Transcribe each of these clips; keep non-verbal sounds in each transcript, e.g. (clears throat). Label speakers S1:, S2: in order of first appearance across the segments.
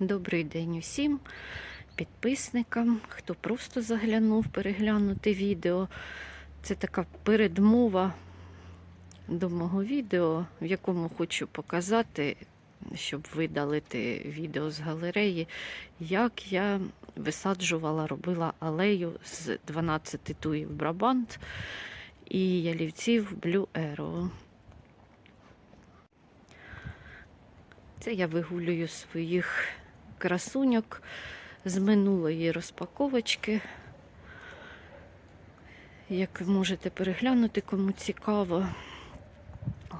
S1: Добрий день усім підписникам, хто просто заглянув переглянути відео. Це така передмова до мого відео, в якому хочу показати, щоб видалити відео з галереї, як я висаджувала, робила алею з 12 туїв Брабант і ялівців Blue Arrow. Це я вигулюю своїх красуньок з минулої розпаковочки. Як ви можете переглянути, кому цікаво,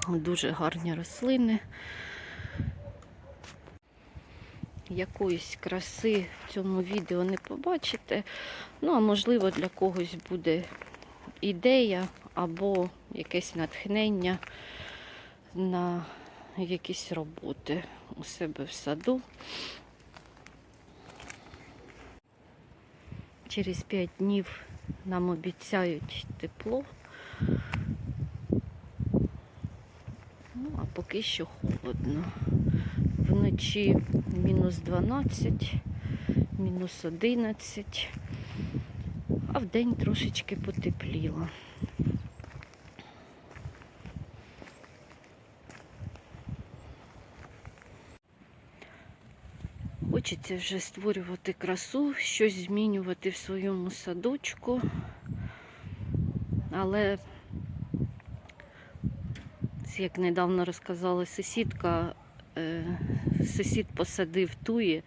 S1: дуже гарні рослини. Якоїсь краси в цьому відео не побачите. Ну, а можливо, для когось буде ідея або якесь натхнення на якісь роботи у себе в саду. Через 5 днів нам обіцяють тепло. Ну, а поки що холодно. Вночі мінус 12, мінус 11, а вдень трошечки потепліло. Хочеться вже створювати красу, щось змінювати в своєму садочку. Але, як недавно розказала сусідка, е, сусід посадив туї,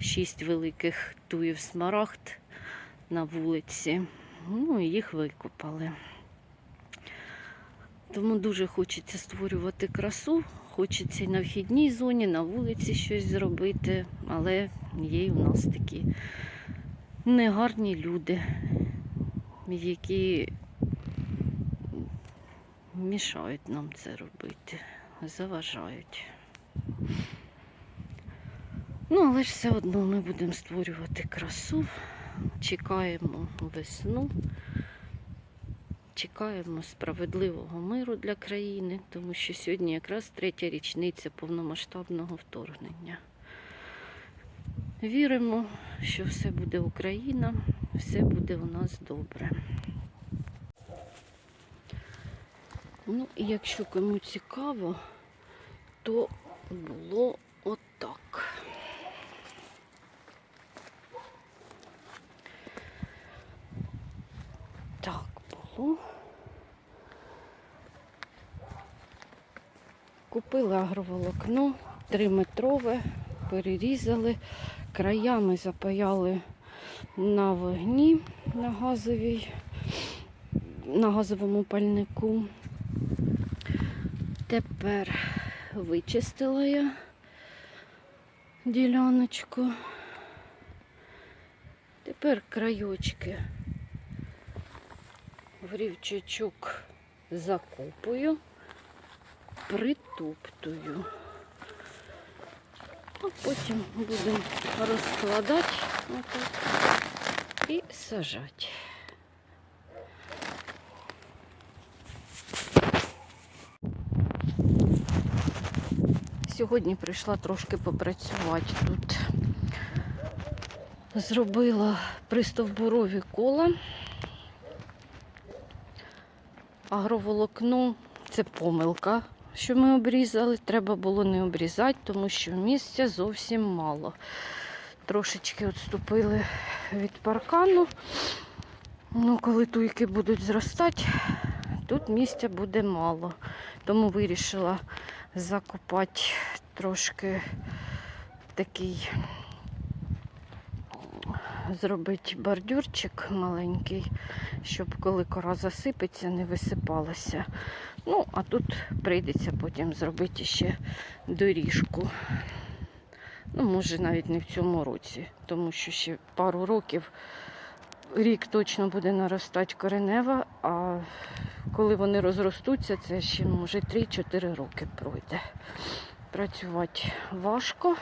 S1: шість великих туїв смарагд на вулиці. Ну і їх викопали. Тому дуже хочеться створювати красу, хочеться і на вхідній зоні, на вулиці щось зробити, але є у нас такі негарні люди, які мішають нам це робити, заважають. Ну, але ж все одно ми будемо створювати красу, чекаємо весну. Чекаємо справедливого миру для країни, тому що сьогодні якраз третя річниця повномасштабного вторгнення. Віримо, що все буде Україна, все буде у нас добре. Ну, і якщо кому цікаво, то було отак. Так було. Купили агроволокно 3-метрове, перерізали, краями запаяли на вогні на газовій, на газовому пальнику. Тепер вичистила я діляночку. Тепер крайочки в рівчачок закопую, притоптую. А потім будемо розкладати отак і сажати. Сьогодні прийшла трошки попрацювати тут. Зробила пристовбурові кола. Агроволокно це помилка, що ми обрізали. Треба було не обрізати, тому що місця зовсім мало. Трошечки відступили від паркану. Ну, коли туйки будуть зростати, тут місця буде мало. Тому вирішила закопати трошки такий, зробити бордюрчик маленький, щоб коли кора засипеться, не висипалася. Ну, а тут прийдеться потім зробити ще доріжку. Ну, може, навіть не в цьому році, тому що ще пару років рік точно буде наростати коренева, а коли вони розростуться, це ще може 3-4 роки пройде. Працювати важко.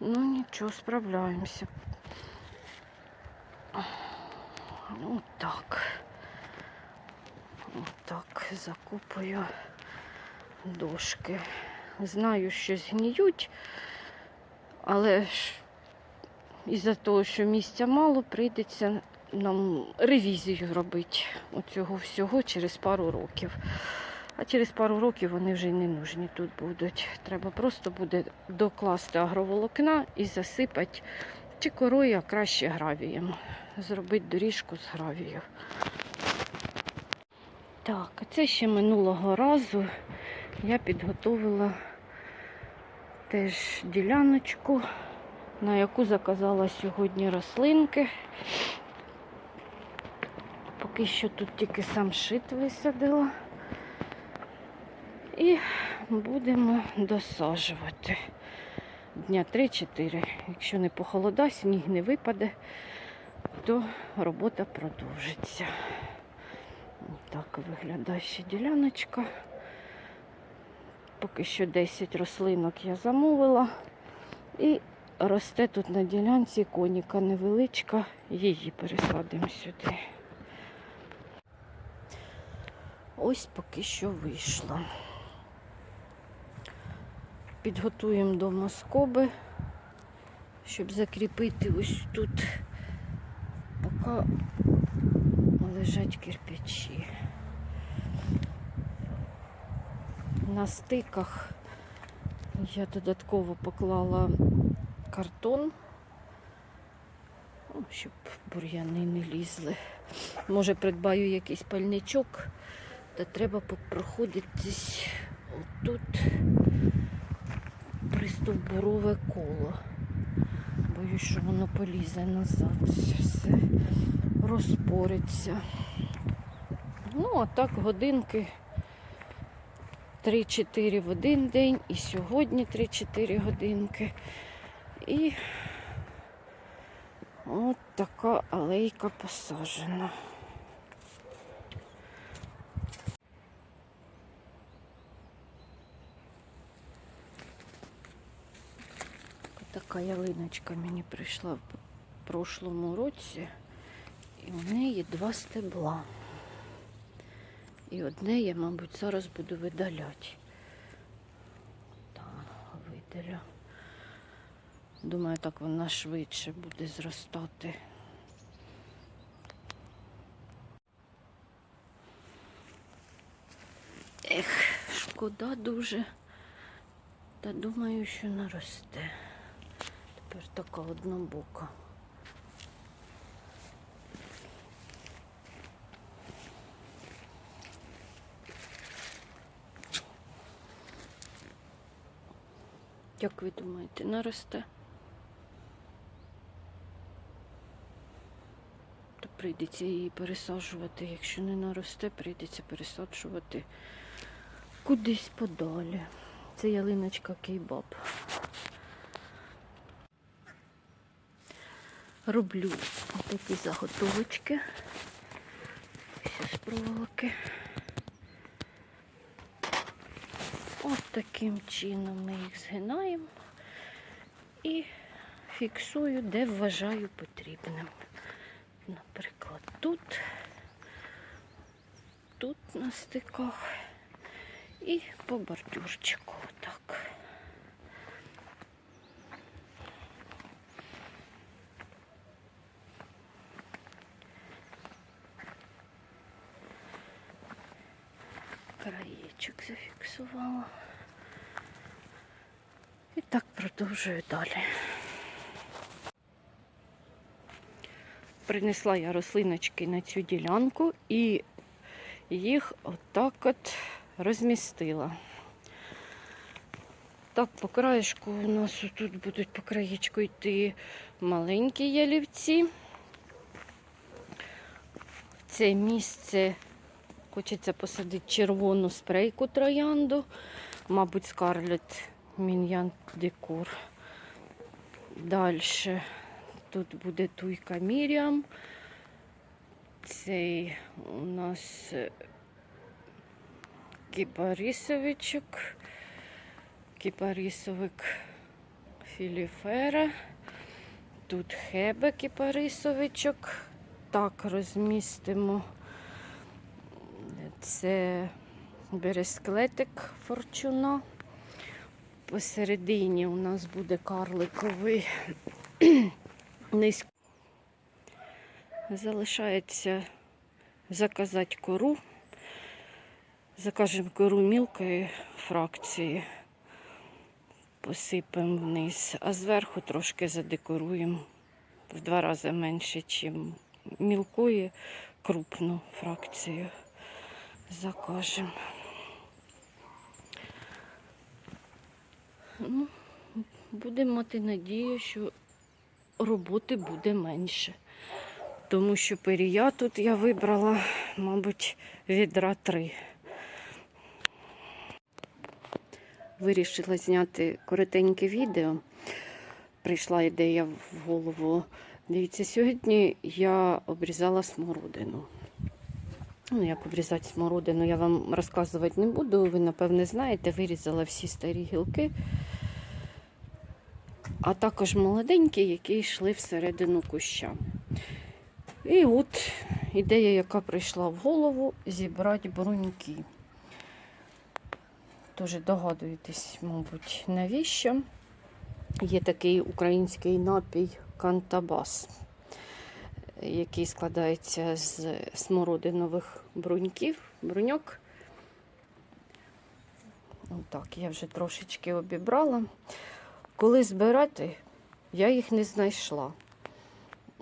S1: Ну нічого, справляємося. Ну так. Отак закупую дошки. знаю, що згніють, але ж із-за того, що місця мало, прийдеться нам ревізію робити оцього всього через пару років. А через пару років вони вже й не нужні тут будуть. Треба просто буде докласти агроволокна і засипати чи корою, а краще гравієм. Зробити доріжку з гравію. Так, а це ще минулого разу я підготовила теж діляночку, на яку заказала сьогодні рослинки. Поки що тут тільки сам шит висадила. І будемо досаджувати дня 3-4. Якщо не похолода, сніг не випаде, то робота продовжиться. Так виглядає ще діляночка. Поки що 10 рослинок я замовила. І росте тут на ділянці коніка невеличка, її пересадимо сюди. Ось поки що вийшло. Підготуємо до москоби, щоб закріпити ось тут, поки лежать кирпичі. На стиках я додатково поклала картон, ну, щоб бур'яни не лізли. Може, придбаю якийсь пальничок, та треба попроходитись отут пристовбурове коло. Боюсь, що воно полізе назад, все розпориться. Ну, а так годинки 3-4 в один день, і сьогодні 3-4 годинки. І от така алейка посаджена. Така ялиночка мені прийшла в прошлому році, і в неї два стебла. І одне я, мабуть, зараз буду видаляти. Так, видалю. Думаю, так вона швидше буде зростати. Ех, шкода дуже. Та думаю, що наросте. Тепер така однобока. Як ви думаєте, наросте? То прийдеться її пересаджувати. Якщо не наросте, прийдеться пересаджувати кудись подалі. Це ялиночка кейбаб. Роблю такі заготовочки. Ось з проволоки. Ось таким чином ми їх згинаємо і фіксую, де вважаю потрібним. Наприклад, тут, тут на стиках і по бордюрчику. Отак. Краєчок зафіксувала. І так продовжую далі. Принесла я рослиночки на цю ділянку і їх отак от розмістила. Так, по краєшку у нас тут будуть по краєчку йти маленькі ялівці. В це місце Хочеться посадити червону спрейку троянду, мабуть, скарлет міньян декор. Далі тут буде туйка Міріам. Цей у нас кіпарисовичок, кіпарисовик філіфера. Тут хебе кіпарисовичок. Так розмістимо. Це бересклетик форчуна. посередині у нас буде карликовий (clears throat) низько. Залишається заказати кору. Закажемо кору мілкої фракції, посипемо вниз, а зверху трошки задекоруємо в два рази менше, ніж мілкої крупну фракцію. Закажемо. Ну, будемо мати надію, що роботи буде менше. Тому що пирія тут я вибрала, мабуть, відра три. Вирішила зняти коротеньке відео. Прийшла ідея в голову. Дивіться, сьогодні я обрізала смородину. Ну, як обрізати смородину, я вам розказувати не буду. Ви, напевне, знаєте, вирізала всі старі гілки, а також молоденькі, які йшли всередину куща. І от ідея, яка прийшла в голову, зібрати бруньки. Тож догадуєтесь, мабуть, навіщо. Є такий український напій Кантабас, який складається з смородинових бруньків, бруньок. Отак, я вже трошечки обібрала. Коли збирати, я їх не знайшла.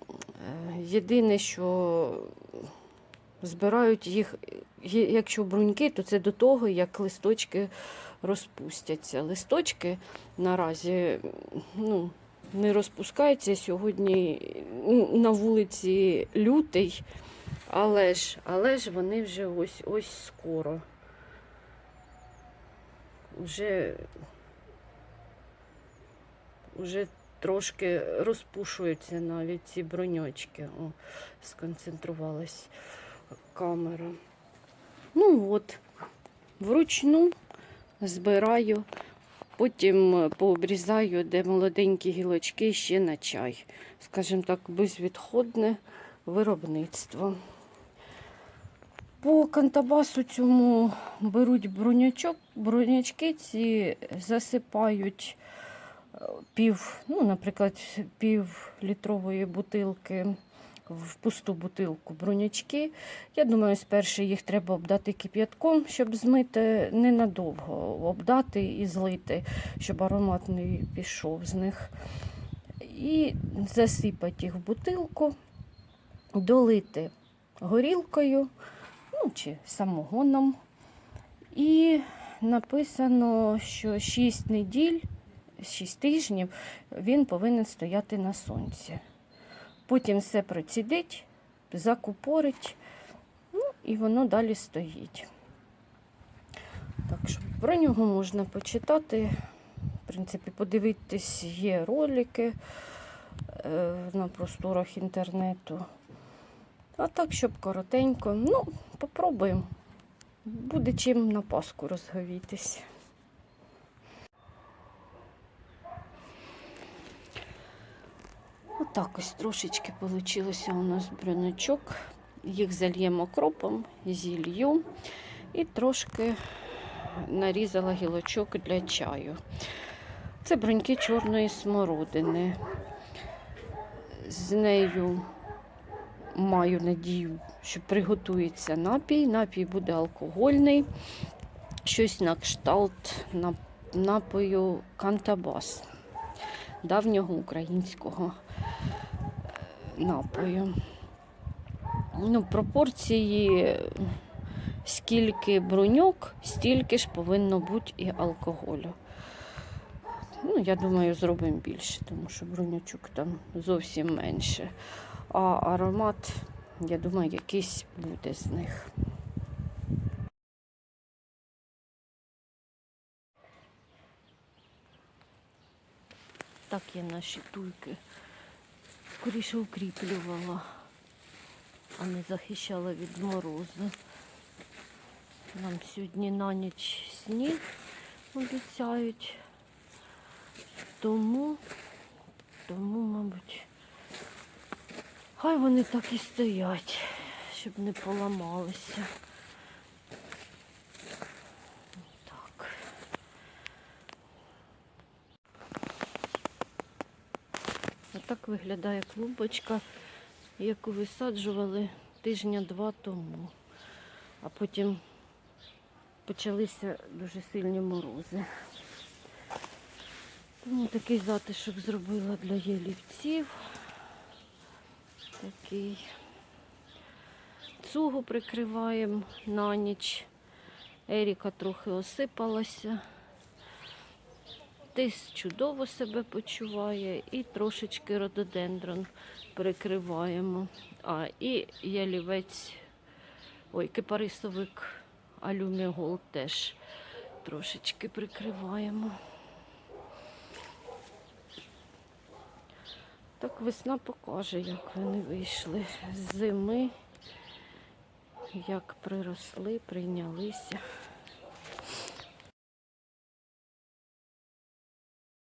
S1: Е, Єдине, що збирають їх, якщо бруньки, то це до того, як листочки розпустяться. Листочки наразі ну, не розпускаються. Сьогодні на вулиці лютий, але ж, але ж вони вже ось ось скоро. Вже, вже трошки розпушуються навіть ці броньочки. О, сконцентрувалась камера. Ну от, вручну збираю, потім е, пообрізаю, де молоденькі гілочки ще на чай. Скажімо так, безвідходне виробництво. По кантабасу цьому беруть бронячок, бронячки ці засипають е, пів, ну, наприклад, пів літрової бутилки в пусту бутилку бронячки. Я думаю, спершу їх треба обдати кип'ятком, щоб змити ненадовго, обдати і злити, щоб аромат не пішов з них. І засипати їх в бутилку, долити горілкою ну, чи самогоном. І написано, що 6 неділь, 6 тижнів він повинен стояти на сонці. Потім все процідить, закупорить, ну і воно далі стоїть. Так що про нього можна почитати. В принципі, подивитись, є ролики е, на просторах інтернету. А так, щоб коротенько, ну, попробуємо. Буде чим на Пасху розговітись. Отак ось трошечки вийшло у нас брюночок. Їх зальємо кропом, зілью і трошки нарізала гілочок для чаю. Це бруньки чорної смородини. З нею маю надію, що приготується напій. Напій буде алкогольний, щось на кшталт напою Кантабас, давнього українського напою. Ну, пропорції, скільки бруньок, стільки ж повинно бути і алкоголю. Ну, я думаю, зробимо більше, тому що бруньочок там зовсім менше. А аромат, я думаю, якийсь буде з них. Так я наші туйки скоріше укріплювала, а не захищала від морозу. Нам сьогодні на ніч сніг обіцяють. Тому, тому, мабуть, хай вони так і стоять, щоб не поламалися. Так. Отак виглядає клумбочка, яку висаджували тижня два тому. А потім почалися дуже сильні морози. Тому такий затишок зробила для ялівців. Такий. Цугу прикриваємо на ніч. Еріка трохи осипалася. Тис чудово себе почуває і трошечки рододендрон прикриваємо. А, і ялівець, ой, кипарисовик алюмігол теж трошечки прикриваємо. Так весна покаже, як вони вийшли з зими, як приросли, прийнялися.